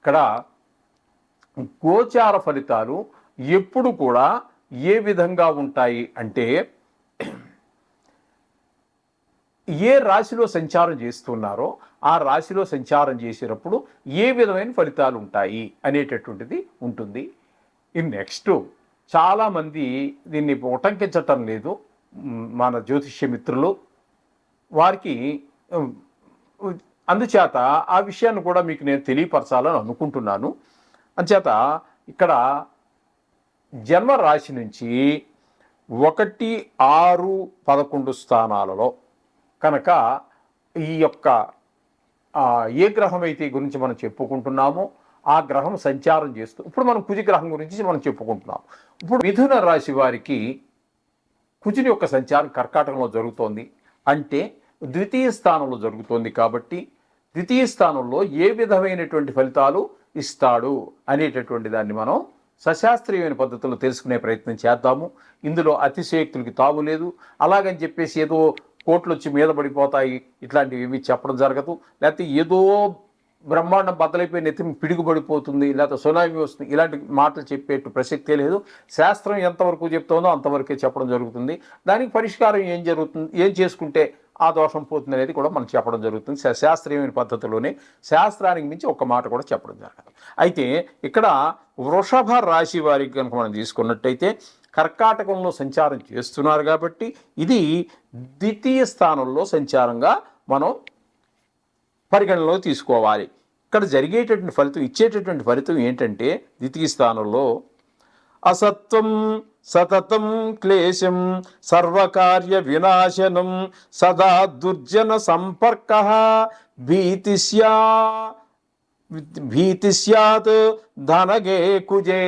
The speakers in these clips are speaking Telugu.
ఇక్కడ గోచార ఫలితాలు ఎప్పుడు కూడా ఏ విధంగా ఉంటాయి అంటే ఏ రాశిలో సంచారం చేస్తున్నారో ఆ రాశిలో సంచారం చేసేటప్పుడు ఏ విధమైన ఫలితాలు ఉంటాయి అనేటటువంటిది ఉంటుంది. ఈ నెక్స్ట్ చాలామంది దీన్ని ఉటంకించటం లేదు. మన జ్యోతిష్య మిత్రులు వారికి అందుచేత ఆ విషయాన్ని కూడా మీకు నేను తెలియపరచాలని అనుకుంటున్నాను. అందుచేత ఇక్కడ జన్మ రాశి నుంచి ఒకటి ఆరు పదకొండు స్థానాలలో కనుక ఈ యొక్క ఏ గ్రహం అయితే గురించి మనం చెప్పుకుంటున్నామో ఆ గ్రహం సంచారం చేస్తూ ఇప్పుడు మనం కుజి గ్రహం గురించి మనం చెప్పుకుంటున్నాం. ఇప్పుడు మిథున రాశి వారికి కుజుని యొక్క సంచారం కర్కాటకంలో జరుగుతోంది. అంటే ద్వితీయ స్థానంలో జరుగుతోంది కాబట్టి ద్వితీయ స్థానంలో ఏ విధమైనటువంటి ఫలితాలు ఇస్తాడు అనేటటువంటి దాన్ని మనం సశాస్త్రీయమైన పద్ధతిలో తెలుసుకునే ప్రయత్నం చేద్దాము. ఇందులో అతిశయోక్తులకి తావు లేదు. అలాగని చెప్పేసి ఏదో కోట్లు వచ్చి మీద పడిపోతాయి. ఇట్లాంటివి ఏమి చెప్పడం జరగదు. లేకపోతే ఏదో బ్రహ్మాండం బద్దలైపోయి నెత్తి పిడుగుబడిపోతుంది. లేకపోతే సునామీ వస్తుంది. ఇలాంటి మాటలు చెప్పేట్టు ప్రసక్తే లేదు. శాస్త్రం ఎంతవరకు చెప్తుందో అంతవరకే చెప్పడం జరుగుతుంది. దానికి పరిష్కారం ఏం జరుగుతుంది? ఏం చేసుకుంటే ఆ దోషం పోతుంది అనేది కూడా మనం చెప్పడం జరుగుతుంది. శా- శాస్త్రీయమైన పద్ధతిలోనే శాస్త్రానికి మించి ఒక మాట కూడా చెప్పడం జరగదు. అయితే ఇక్కడ వృషభ రాశి వారికి కనుక మనం తీసుకున్నట్టయితే కర్కాటకంలో సంచారం చేస్తున్నారు కాబట్టి ఇది ద్వితీయ స్థానంలో సంచారంగా మనం పరిగణనలో తీసుకోవాలి. ఇక్కడ జరిగేటటువంటి ఫలితం ఇచ్చేటటువంటి ఫలితం ఏంటంటే ద్వితీయ స్థానంలో అసత్వం సతతం క్లేశం సర్వకార్య వినాశనం సదా దుర్జన సంపర్క భీతిస్యా భీతి ధనగే కుజే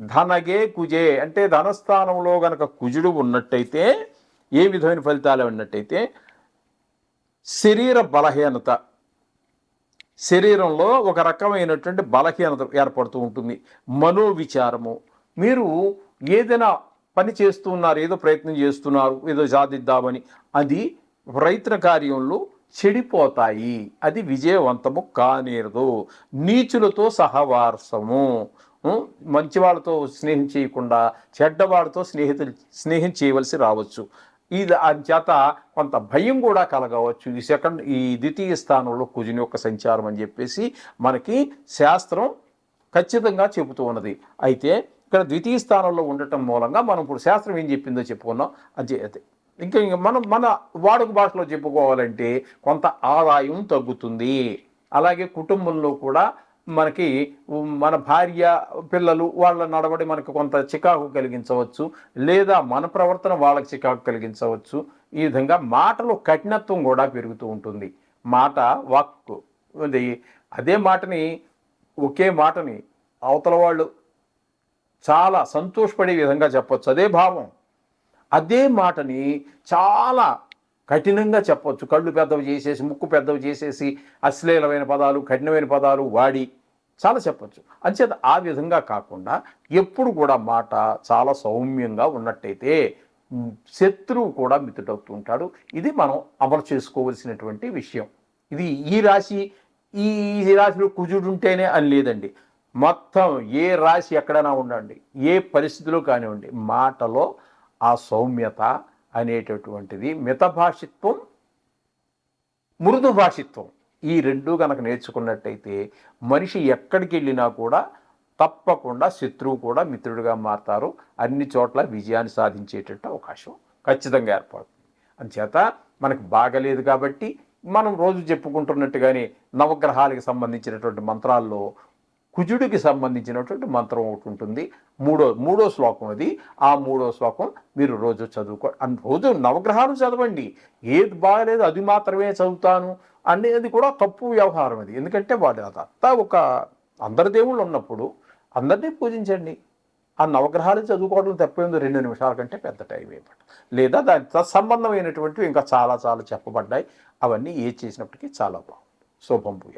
ధనగే కుజే. అంటే ధనస్థానంలో గనక కుజుడు ఉన్నట్టయితే ఏ విధమైన ఫలితాలు ఉన్నట్టయితే శరీర బలహీనత శరీరంలో ఒక రకమైనటువంటి బలహీనత ఏర్పడుతూ ఉంటుంది. మనోవిచారము. మీరు ఏదైనా పని చేస్తున్నారు ఏదో ప్రయత్నం చేస్తున్నారు ఏదో సాధిద్దామని అది ప్రయత్న కార్యంలో చెడిపోతాయి. అది విజయవంతము కానేరదు. నీచులతో సహవాసము. ఉం? మంచి వాళ్ళతో స్నేహం చేయకుండా చెడ్డవాడితో స్నేహితులు స్నేహం చేయవలసి రావచ్చు. ఇది చేత కొంత భయం కూడా కలగవచ్చు. ఈ సెకండ్ ఈ ద్వితీయ స్థానంలో కుజుని యొక్క సంచారం అని చెప్పేసి మనకి శాస్త్రం ఖచ్చితంగా చెబుతూ ఉన్నది. అయితే ఇక్కడ ద్వితీయ స్థానంలో ఉండటం మూలంగా మనం ఇప్పుడు శాస్త్రం ఏం చెప్పిందో చెప్పుకున్నాం. అది ఇంకా మనం మన వాడుక భాషలో చెప్పుకోవాలంటే కొంత ఆదాయం తగ్గుతుంది. అలాగే కుటుంబంలో కూడా మనకి మన భార్య పిల్లలు వాళ్ళ నడవడి మనకు కొంత చికాకు కలిగించవచ్చు లేదా మన ప్రవర్తన వాళ్ళకి చికాకు కలిగించవచ్చు. ఈ విధంగా మాటలో కఠినత్వం కూడా పెరుగుతూ ఉంటుంది. మాట వాక్కు. అది అదే మాటని ఒకే మాటని అవతల వాళ్ళు చాలా సంతోషపడే విధంగా చెప్పొచ్చు. అదే భావం. అదే మాటని చాలా కఠినంగా చెప్పొచ్చు. కళ్ళు పెద్దవి చేసేసి ముక్కు పెద్దవి చేసేసి అశ్లీలమైన పదాలు కఠినమైన పదాలు వాడి చాలా చెప్పచ్చు. అంచేత ఆ విధంగా కాకుండా ఎప్పుడు కూడా మాట చాలా సౌమ్యంగా ఉన్నట్టయితే శత్రువు కూడా మిత్రుడవుతూ ఉంటాడు. ఇది మనం అమలు చేసుకోవలసినటువంటి విషయం. ఇది ఈ రాశి ఈ ఈ రాశిలో కుజుడు ఉంటేనే అని లేదండి. మొత్తం ఏ రాశి ఎక్కడైనా ఉండండి. ఏ పరిస్థితిలో కానివ్వండి. మాటలో ఆ సౌమ్యత అనేటటువంటిది మితభాషిత్వం మృదు భాషిత్వం ఈ రెండు కనుక నేర్చుకున్నట్టయితే మనిషి ఎక్కడికి వెళ్ళినా కూడా తప్పకుండా శత్రువు కూడా మిత్రుడిగా మారతారు. అన్ని చోట్ల విజయాన్ని సాధించేటట్టు అవకాశం ఖచ్చితంగా ఏర్పడుతుంది. అంచేత మనకు బాగలేదు కాబట్టి మనం రోజు చెప్పుకుంటున్నట్టుగానే నవగ్రహాలకు సంబంధించినటువంటి మంత్రాల్లో కుజుడికి సంబంధించినటువంటి మంత్రం ఒకటి ఉంటుంది. మూడో మూడో శ్లోకం అది. ఆ మూడో శ్లోకం మీరు రోజు చదువుకో రోజు నవగ్రహాలు చదవండి. ఏది బాగలేదు అది మాత్రమే చదువుతాను. అనేది కూడా తప్పు వ్యవహారం అది. ఎందుకంటే వాడి అదంతా ఒక అందరి దేవుళ్ళు ఉన్నప్పుడు అందరినీ పూజించండి. ఆ నవగ్రహాలు చదువుకోవడం తప్పేందో రెండు నిమిషాల కంటే పెద్ద టైం ఏమిటి లేదా దానితో సంబంధమైనటువంటివి ఇంకా చాలా చాలా చెప్పబడ్డాయి. అవన్నీ ఏ చేసినప్పటికీ చాలా బాగుంది శుభం పూజ